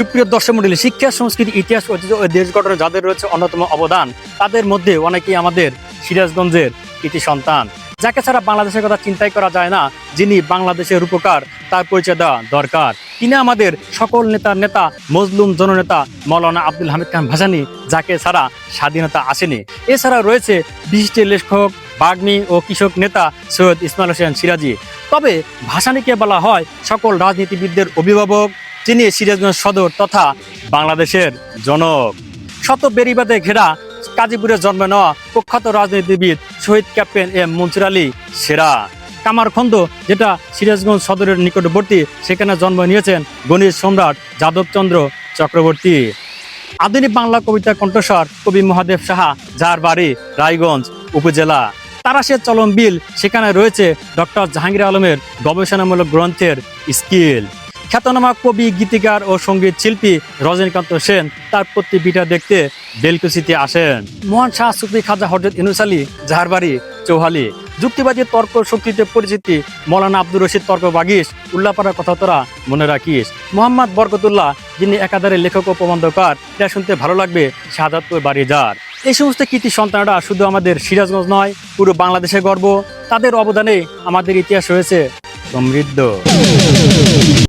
সুপ্রিয় দর্শক মন্ডলী, শিক্ষা, সংস্কৃতি, ইতিহাস, ঐতিহ্য ও দেশ গঠনে যাদের রয়েছে অন্যতম অবদান, তাদের মধ্যে অনেকেই আমাদের সিরাজগঞ্জের কৃতি সন্তান। যাকে ছাড়া বাংলাদেশের কথা চিন্তাই করা যায় না, যিনি বাংলাদেশের রূপকার, তার পরিচয় দেওয়া দরকার। তিনি আমাদের সকল নেতার নেতা, মজলুম জননেতা মৌলানা আব্দুল হামিদ খান ভাসানি, যাকে ছাড়া স্বাধীনতা আসেনি। এছাড়া রয়েছে বিশিষ্ট লেখক, বাগ্মী ও কৃষক নেতা সৈয়দ ইসমাইল হোসেন সিরাজি। তবে ভাসানিকে বলা হয় সকল রাজনীতিবিদদের অভিভাবক যিনি সিরাজগঞ্জ সদর তথা বাংলাদেশের জনক। শত বেরিবাদে ঘেরা গাজীপুরে জন্ম নেওয়া প্রখ্যাত রাজনীতিবিদ শহীদ ক্যাপ্টেন এম মনসুর আলী সেরা। কামারখন্দ যেটা সিরাজগঞ্জ সদরের নিকটবর্তী, সেখানে জন্ম নিয়েছেন গণিত সম্রাট যাদবচন্দ্র চক্রবর্তী। আধুনিক বাংলা কবিতা কণ্ঠস্বর কবি মহাদেব সাহা, যার বাড়ি রায়গঞ্জ উপজেলা। তারাশের চলম বিল, সেখানে রয়েছে ডক্টর জাহাঙ্গীর আলমের গবেষণামূলক গ্রন্থের স্কিল। খ্যাতনামা কবি, গীতিকার ও সংগীত শিল্পী রজনীকান্ত সেন তার প্রতিবিটা দেখতে বেলকুচিতে আসেন। মহান শাহ সুফি খাজা হজরত ইনুস আলী যাহার চৌহালি। যুক্তিবাদী তর্ক শক্তিতে পরিচিতি, মৌলানা আব্দুর রশিদ তর্ক বাগিস, উল্লাপাড়ার কথা তোরা মনে রাখিস। মোহাম্মদ বরকতুল্লাহ, যিনি একাধারে লেখক ও প্রবন্ধকার এটা শুনতে ভালো লাগবে শাহাদাতপুর বাড়ি যার। এই সমস্ত কৃতি সন্তানরা শুধু আমাদের সিরাজগঞ্জ নয়, পুরো বাংলাদেশের গর্ব। তাদের অবদানে আমাদের ইতিহাস হয়েছে সমৃদ্ধ।